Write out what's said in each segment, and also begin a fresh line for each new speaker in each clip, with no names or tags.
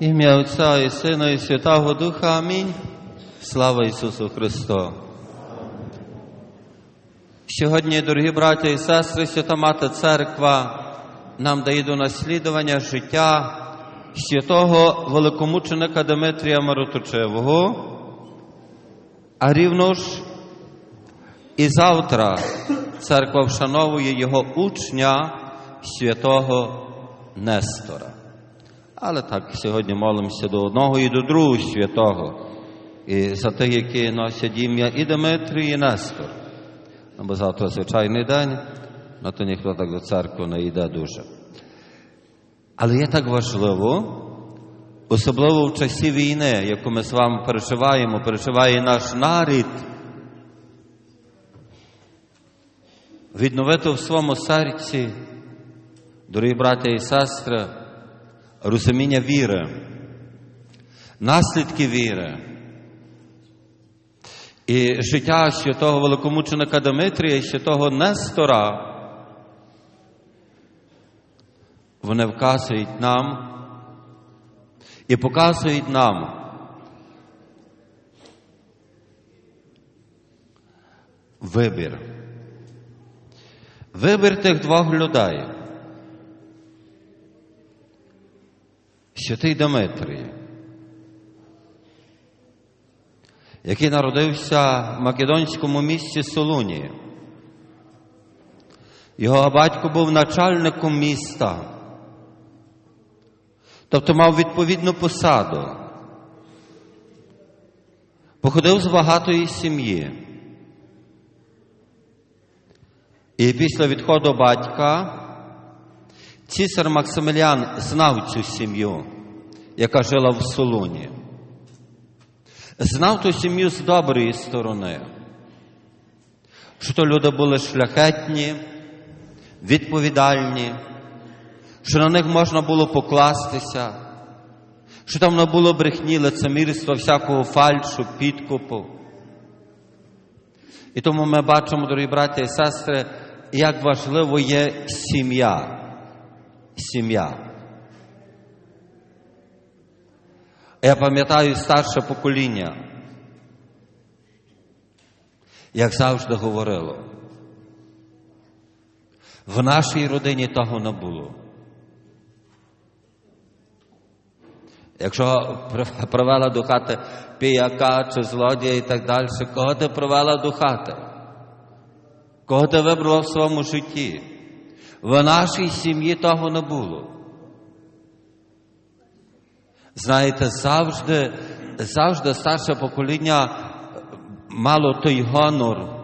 Ім'я Отця і Сина, і Святого Духа. Амінь. Слава Ісусу Христу. Сьогодні, дорогі браття і сестри, Свята Мати Церква нам дає до наслідування життя святого великомученика Дмитрія Мароточевого, а рівно ж і завтра церква вшановує його учня святого Нестора. Але так сьогодні молимося до одного і до другого святого, і за тих, які носять ім'я і Дмитрій, і Нестор. Ну, бо завтра звичайний день, на то ніхто так до церкви не йде дуже. Але є так важливо, особливо в часі війни, яку ми з вами переживаємо, переживає наш нарід, відновити в своєму серці, дорогі браття і сестри, розуміння віри, наслідки віри. І життя святого великомученика Дмитрія і святого Нестора, вони вказують нам і показують нам, вибір. Вибір тих двох людей. Святий Дмитрій, який народився в македонському місті Солуні. Його батько був начальником міста, тобто мав відповідну посаду, походив з багатої сім'ї. І після відходу батька цісар Максимиліан знав цю сім'ю, яка жила в Солуні. Знав ту сім'ю з доброї сторони, що то люди були шляхетні, відповідальні, що на них можна було покластися, що там не було брехні, лицемірства, всякого фальшу, підкупу. І тому ми бачимо, дорогі браття і сестри, як важливо є сім'я. Сім'я. Я пам'ятаю старше покоління, як завжди говорило, в нашій родині того не було. Якщо привела до хати піяка чи злодія і так далі, кого ти привела до хати? Кого ти вибрала в своєму житті? В нашій сім'ї того не було. Знаєте, завжди, завжди старше покоління мало той гонор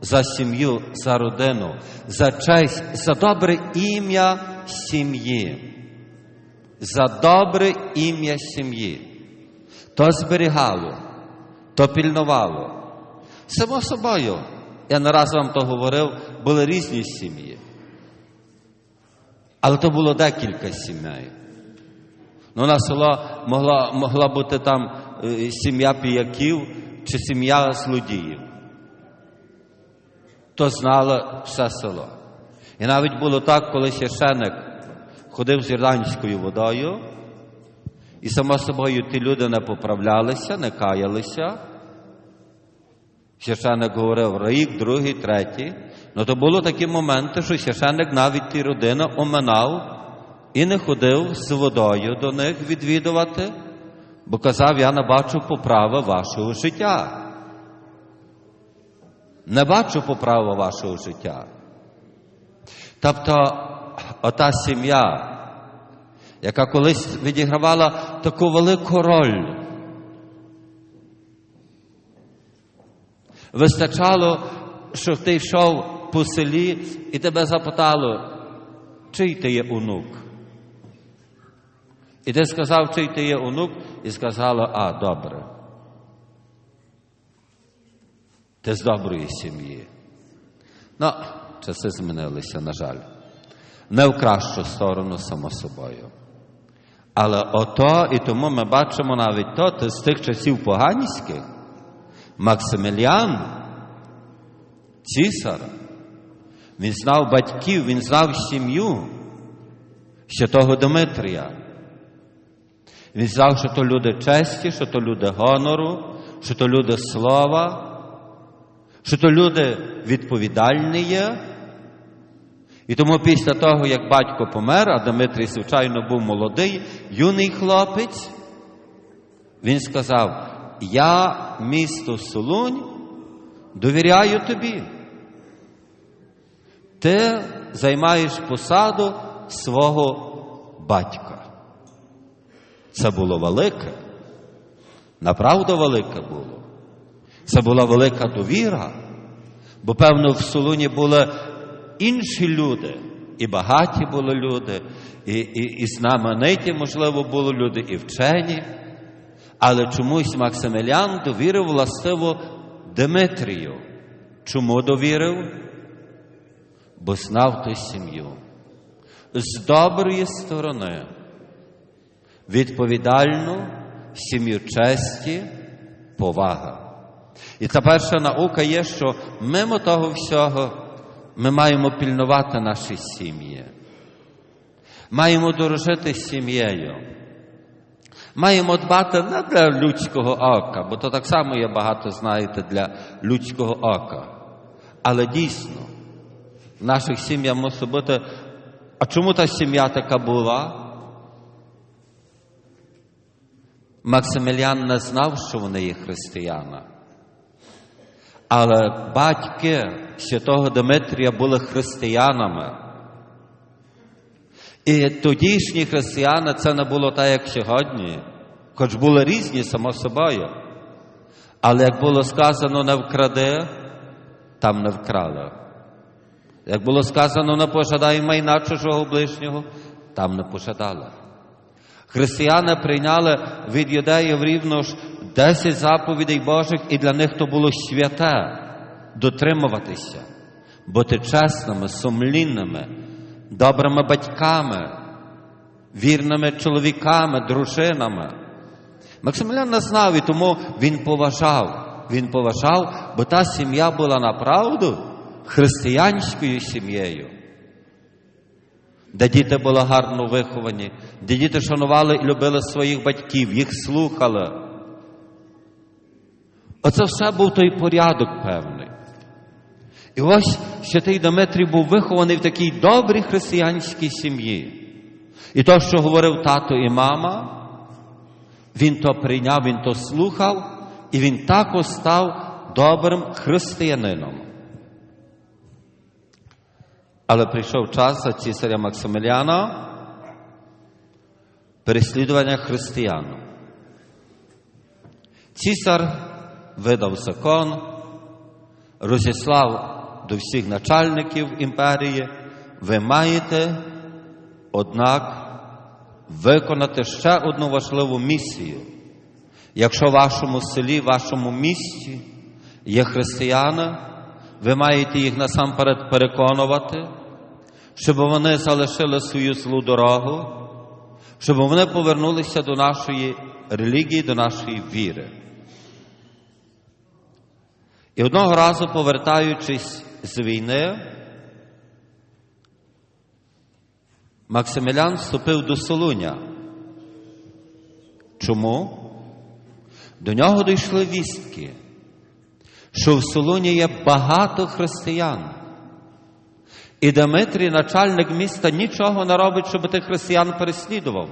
за сім'ю, за родину, за честь, за добре ім'я сім'ї. За добре ім'я сім'ї. То зберігало, то пільнувало. Само собою, я не раз вам то говорив, були різні сім'ї. Але то було декілька сімей. Ну, на село могла, могла бути там е, сім'я піяків чи сім'я злодіїв. То знало все село. І навіть було так, коли священик ходив з ірландською водою, і само собою ті люди не поправлялися, не каялися. Священник говорив рік, другий, третій. Ну то були такі моменти, що священник навіть ті родини оминав і не ходив з водою до них відвідувати, бо казав, я не бачу поправи вашого життя. Не бачу поправи вашого життя. Тобто, ота сім'я, яка колись відігравала таку велику роль, вистачало, що ти йшов по селі і тебе запитало, чий ти є онук? І ти сказав, чий ти є онук, і сказала, а, добре. Ти з доброї сім'ї. Ну, часи змінилися, на жаль. Не в кращу сторону, само собою. Але ото, і тому ми бачимо навіть то, з тих часів поганських, Максимиліан, цісар, він знав батьків, він знав сім'ю святого Дмитрія. Він сказав, що то люди честі, що то люди гонору, що то люди слова, що то люди відповідальні є. І тому після того, як батько помер, а Дмитрій, звичайно, був молодий, юний хлопець, він сказав: Я місто Солунь довіряю тобі. Ти займаєш посаду свого батька. Це було велике, направду велике було. Це була велика довіра, бо, певно, в Солуні були інші люди, і багаті були люди, і, і, і знамениті, можливо, були люди, і вчені. Але чомусь Максимілян довірив властиво Димитрію. Чому довірив? Бо знав ту сім'ю. З доброї сторони, відповідальну сім'ю честі, повага. І та перша наука є, що мимо того всього ми маємо пільнувати наші сім'ї. Маємо дорожити сім'єю. Маємо дбати не для людського ока, бо то так само є багато, знаєте, для людського ока. Але дійсно, в наших сім'ях мусить бути. А чому та сім'я така була? Максимілян не знав, що вони є християни. Але батьки святого Дмитрія були християнами. І тодішні християни це не було так, як сьогодні, хоч були різні, само собою. Але як було сказано, не вкради, там не вкрали. Як було сказано, не пожадай майна чужого ближнього, там не пожадали. Християни прийняли від юдеїв рівно ж 10 заповідей Божих, і для них то було святе дотримуватися, бути чесними, сумлінними, добрими батьками, вірними чоловіками, дружинами. Максимілян не знав і тому він поважав. Він поважав, бо та сім'я була направду християнською сім'єю, де діти були гарно виховані, де діти шанували і любили своїх батьків, їх слухали. Оце все був той порядок певний. І ось святий Дмитрій був вихований в такій добрій християнській сім'ї. І то, що говорив тато і мама, він то прийняв, він то слухав, і він також став добрим християнином. Але прийшов час за цісаря Максимиліана переслідування християн. Цісар видав закон, розіслав до всіх начальників імперії, ви маєте, однак, виконати ще одну важливу місію. Якщо в вашому селі, в вашому місті є християни, ви маєте їх насамперед переконувати, щоб вони залишили свою злу дорогу, щоб вони повернулися до нашої релігії, до нашої віри. І одного разу, повертаючись з війни, Максимілян вступив до Солуня. Чому? До нього дійшли вістки, що в Солуні є багато християн. І Дмитрій, начальник міста, нічого не робить, щоб тих християн переслідував.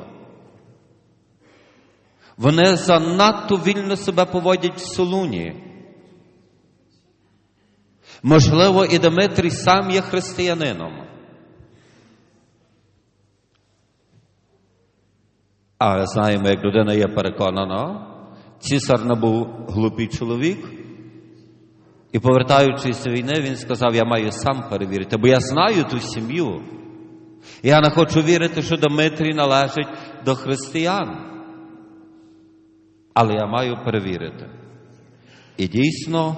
Вони занадто вільно себе поводять в Солуні. Можливо, і Дмитрій сам є християнином. Але знаємо, як людина є переконана, цісар не був глупий чоловік. І повертаючись з війни, він сказав: Я маю сам перевірити, бо я знаю ту сім'ю. Я не хочу вірити, що Дмитрій належить до християн. Але я маю перевірити. І дійсно,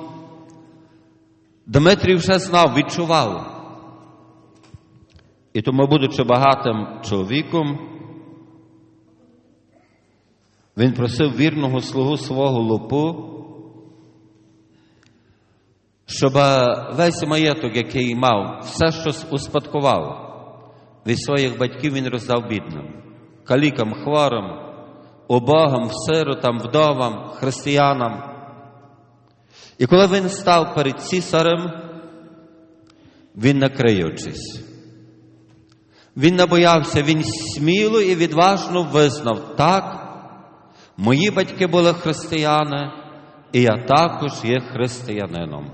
Дмитрій вже знав, відчував. І тому, будучи багатим чоловіком, він просив вірного слугу свого лупу, щоб весь маєток, який мав, все, що успадкував від своїх батьків, він роздав бідним, калікам, хворим, убогам, сиротам, вдовам, християнам. І коли він став перед цісарем, він не криючись. Він не боявся, він сміло і відважно визнав так. Мої батьки були християни, і я також є християнином.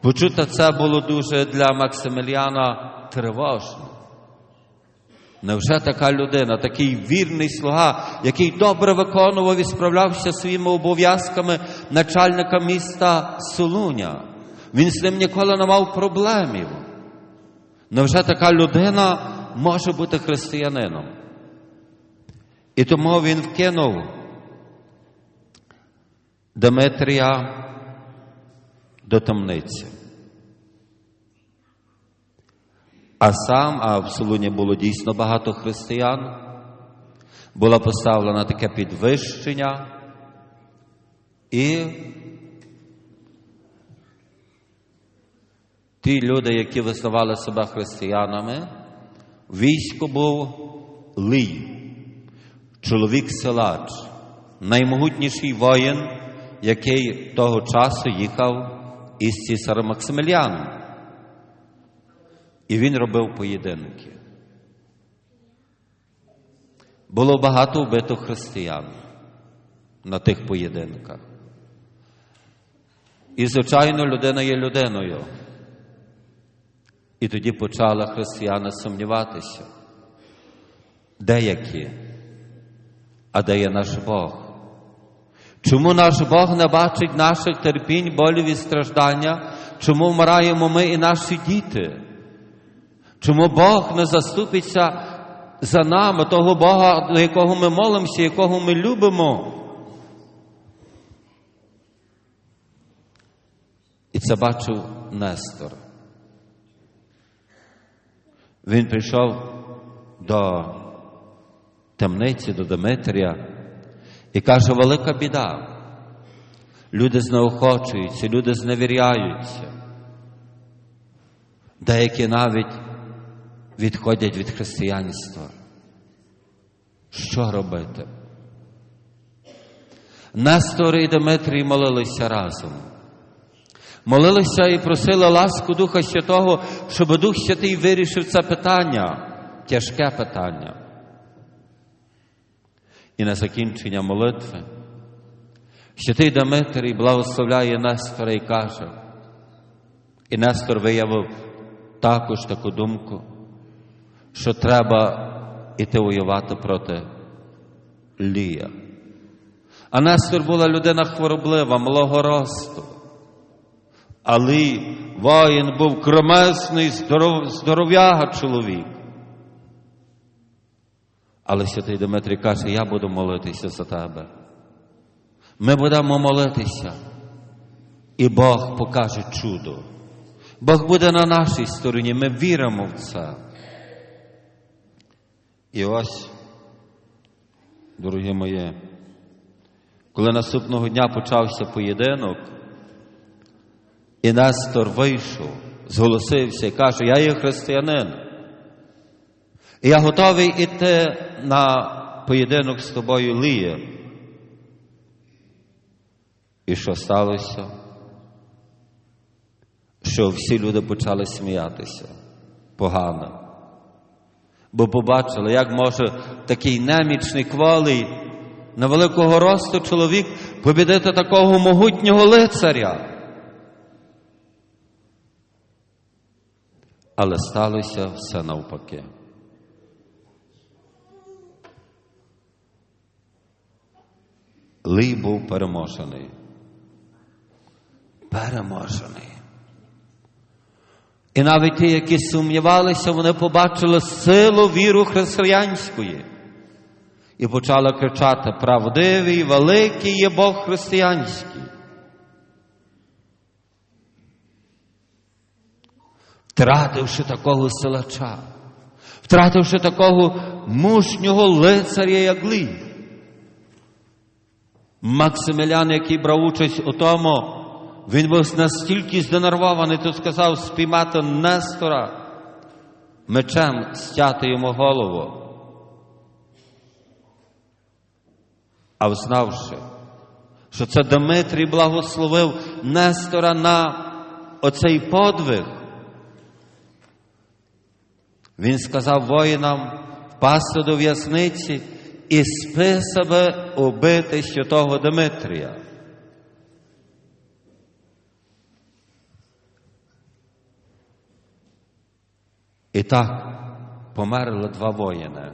Почути це було дуже для Максиміліана тривожно. Невже така людина, такий вірний слуга, який добре виконував і справлявся своїми обов'язками начальника міста Солуня? Він з ним ніколи не мав проблемів. Невже така людина може бути християнином? І тому він вкинув Дмитрія до темниці. А сам, а в Солуні було дійсно багато християн, було поставлено таке підвищення, і ті люди, які визнавали себе християнами, в війську був Лий, чоловік силач, наймогутніший воїн, який того часу їхав із цісарем Максиміліаном. І він робив поєдинки. Було багато вбито християн на тих поєдинках. І, звичайно, людина є людиною. І тоді почали християни сумніватися. Деякі, а де є наш Бог? Чому наш Бог не бачить наших терпінь, болів і страждання? Чому вмираємо ми і наші діти? Чому Бог не заступиться за нами, того Бога, до якого ми молимося, якого ми любимо? І це бачив Нестор. Він прийшов до темниці, до Дмитрія і каже, велика біда. Люди знеохочуються, люди зневіряються. Деякі навіть відходять від християнства. Що робити? Нестор і Дмитрій молилися разом. Молилися і просили ласку Духа Святого, щоб Дух Святий вирішив це питання, тяжке питання. І на закінчення молитви святий Дмитрій благословляє Нестора і каже, і Нестор виявив також таку думку, що треба іти воювати проти Лія. А Нестор була людина хвороблива, малого росту. Але воїн був кромесний, здоров, здоров'яга чоловік. Але святий Дмитрій каже, я буду молитися за тебе. Ми будемо молитися, і Бог покаже чудо. Бог буде на нашій стороні, ми віримо в це. І ось, дорогі мої, коли наступного дня почався поєдинок, і Нестор вийшов, зголосився і каже, я є християнин. І я готовий іти на поєдинок з тобою Лія. І що сталося? Що всі люди почали сміятися погано. Бо побачили, як може такий немічний квалий, на великого росту чоловік побідити такого могутнього лицаря. Але сталося все навпаки. Лий був переможений. Переможений. І навіть ті, які сумнівалися, вони побачили силу віру християнської і почали кричати: правдивий, великий є Бог християнський. Втративши такого силача, втративши такого мужнього лицаря, як Лій. Максимілян, який брав участь у тому, він був настільки здонервований, то сказав спіймати Нестора мечем стяти йому голову. А взнавши, що це Дмитрій благословив Нестора на оцей подвиг, він сказав воїнам впасти до в'язниці і спи себе убити того Дмитрія. І так померли два воїни.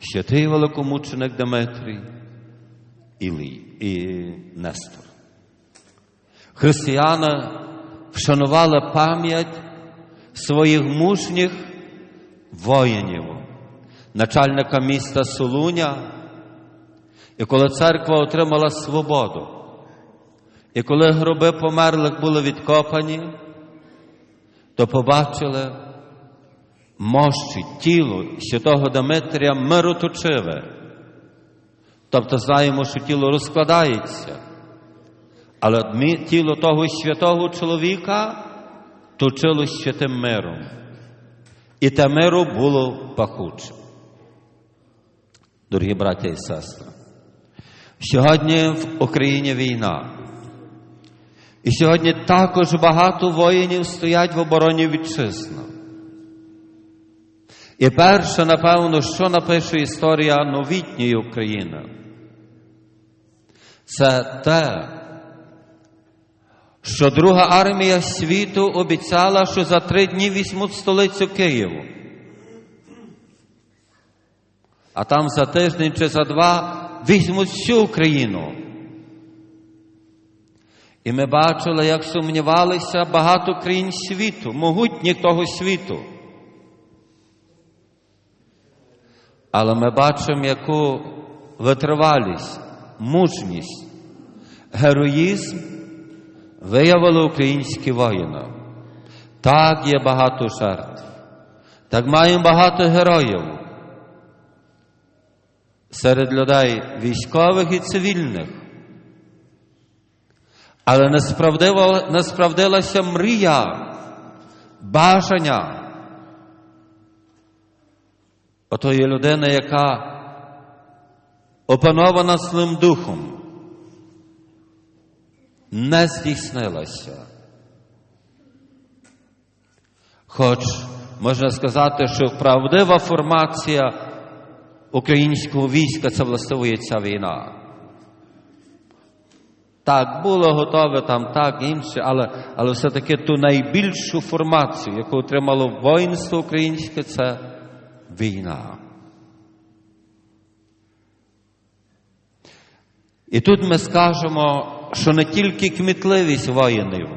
Святий великомученик Дмитрій і, і Нестор. Християни вшанували пам'ять своїх мужніх воїнів, начальника міста Солуня. І коли церква отримала свободу, і коли гроби померлих були відкопані, то побачили мощі тіло святого Дмитрія мироточиве. Тобто знаємо, що тіло розкладається, але тіло того святого чоловіка точило ще тим миром. І те миру було пахучим. Дорогі браття і сестри, сьогодні в Україні війна. І сьогодні також багато воїнів стоять в обороні вітчизни. І перше, напевно, що напише історія новітньої України, це те, що Друга армія світу обіцяла, що за три дні візьмуть столицю Києву. А там за тиждень чи за два візьмуть всю Україну. І ми бачили, як сумнівалися багато країн світу, могутніх того світу. Але ми бачимо, яку витривалість, мужність, героїзм виявили українські воїни. Так є багато жертв, так маємо багато героїв серед людей військових і цивільних. Але не, справдилася мрія, бажання отої людини, яка опанована злим духом, не здійснилася. Хоч можна сказати, що правдива формація українського війська це властивує ця війна. Так, було готове там, так, інше, але але все-таки ту найбільшу формацію, яку отримало воїнство українське, це війна. І тут ми скажемо, що не тільки кмітливість воїнів,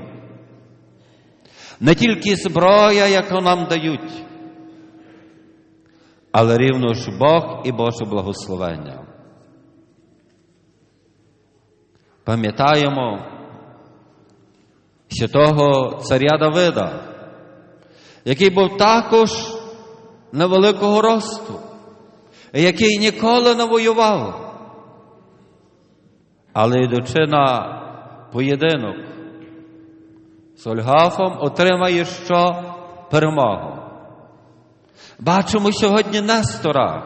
не тільки зброя, яку нам дають, але рівно ж Бог і Боже благословення. Пам'ятаємо святого царя Давида, який був також невеликого росту, який ніколи не воював, але йдучи на поєдинок з Ольгафом, отримає що перемогу. Бачимо сьогодні Нестора,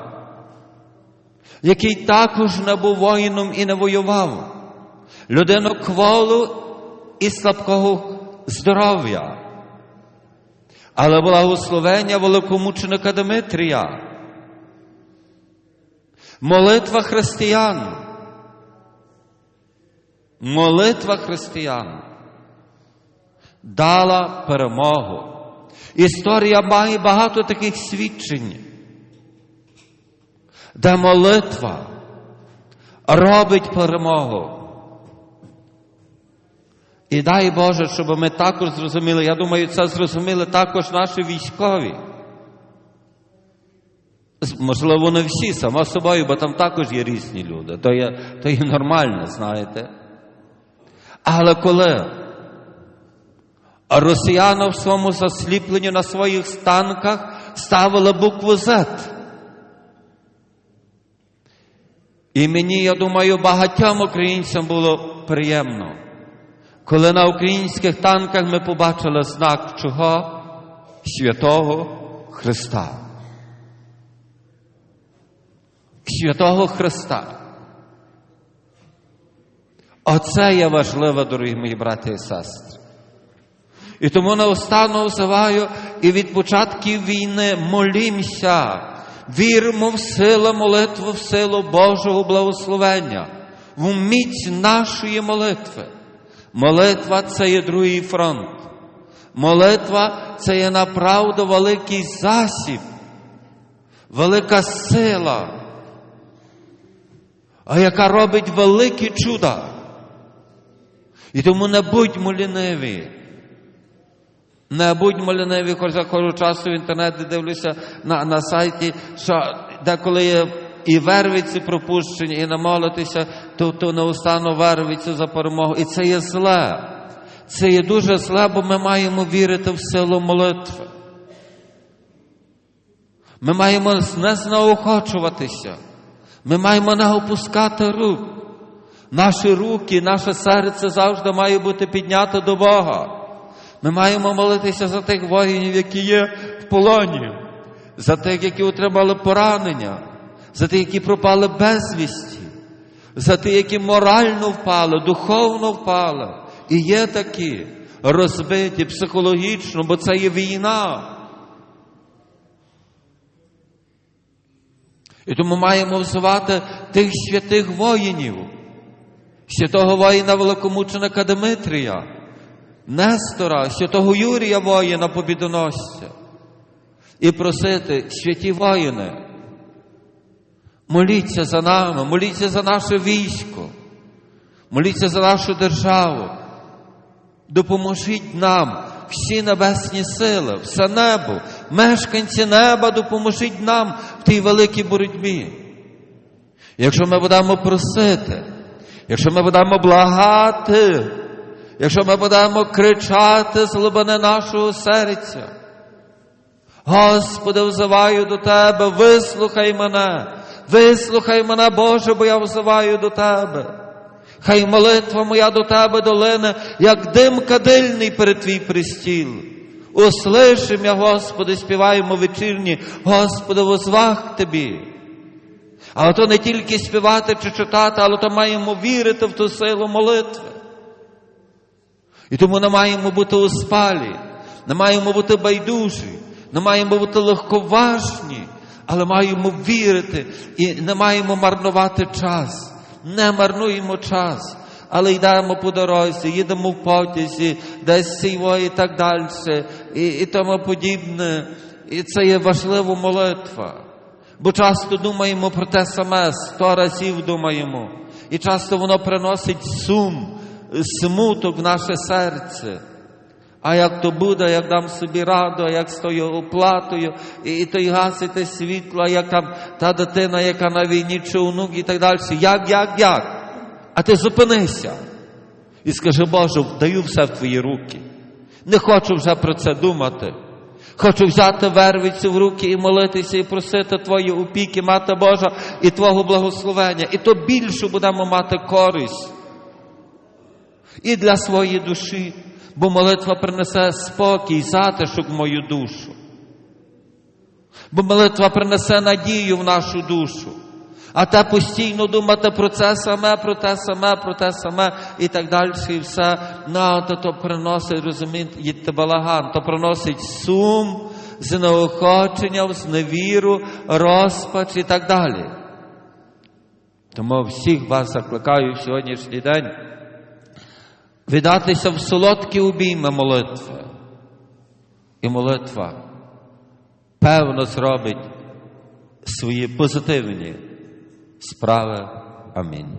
який також не був воїном і не воював людину кволу і слабкого здоров'я. Але благословення великомученика Дмитрія. Молитва християн. Молитва християн дала перемогу. Історія має багато таких свідчень, де молитва робить перемогу. І дай Боже, щоб ми також зрозуміли, я думаю, це зрозуміли також наші військові. Можливо, не всі, само собою, бо там також є різні люди. То є, то є нормально, знаєте. Але коли росіяни в своєму засліпленні на своїх станках ставили букву Z. І мені, я думаю, багатьом українцям було приємно коли на українських танках ми побачили знак чого? Святого Христа. Святого Христа. Оце є важливо, дорогі мої брати і сестри. І тому наостану взиваю і від початків війни молімся, віримо в силу молитву, в силу Божого благословення, в міць нашої молитви. Молитва це є другий фронт. Молитва це є направду великий засіб, велика сила, а яка робить великі чуда. І тому не будьмо ліниві. Не будьмо ліниві, хоч заходжу часу в інтернеті дивлюся на, на сайті, що деколи є і вервиці пропущені, і намолитися, то, то неустанно вервиться за перемогу. І це є зле. Це є дуже зле, бо ми маємо вірити в силу молитви. Ми маємо не знаохочуватися. Ми маємо не опускати рук. Наші руки, наше серце завжди має бути піднято до Бога. Ми маємо молитися за тих воїнів, які є в полоні, за тих, які отримали поранення, за тих, які пропали безвісті, за тих, які морально впали, духовно впали. І є такі розбиті психологічно, бо це є війна. І тому маємо взивати тих святих воїнів, святого воїна великомученика Димитрія, Нестора, святого Юрія воїна побідоносця, і просити святі воїни, моліться за нами, моліться за наше військо, моліться за нашу державу, допоможіть нам. Всі небесні сили, все небо, мешканці неба, допоможіть нам в тій великій боротьбі. Якщо ми будемо просити, якщо ми будемо благати, якщо ми будемо кричати з глибини нашого серця, Господи, взиваю до Тебе, вислухай мене, вислухай мене, Боже, бо я взиваю до Тебе. Хай молитва моя до Тебе долине, як дим кадильний перед Твій пристіл. Услишим я, Господи, співаємо вечірні, Господи, возвах Тобі. Але то не тільки співати чи читати, але то маємо вірити в ту силу молитви. І тому не маємо бути у спалі, не маємо бути байдужі, не маємо бути легковажні, але маємо вірити і не маємо марнувати час. Не марнуємо час, але йдемо по дорозі, їдемо в потязі, десь сіво і так далі, і, і тому подібне. І це є важлива молитва. Бо часто думаємо про те саме, сто разів думаємо. І часто воно приносить сум, смуток в наше серце. А як то буде, як дам собі раду, а як з тою оплатою, і, і то й гасите світло, а як там та дитина, яка на війні, чи онук і так далі. Як, як, як? А ти зупинися і скажи, Боже, даю все в твої руки. Не хочу вже про це думати. Хочу взяти вервицю в руки і молитися, і просити Твої опіки, мати Божа, і Твого благословення. І то більше будемо мати користь і для своєї душі, бо молитва принесе спокій, затишок в мою душу. Бо молитва принесе надію в нашу душу. А те постійно думати про це саме, про те саме, про те саме і так далі, і все, ну, то, то приносить, розумієте, балаган, то приносить сум, знеохочення, зневіру, розпач і так далі. Тому всіх вас закликаю в сьогоднішній день віддатися в солодкі обійми молитви. І молитва певно зробить свої позитивні справи. Амінь.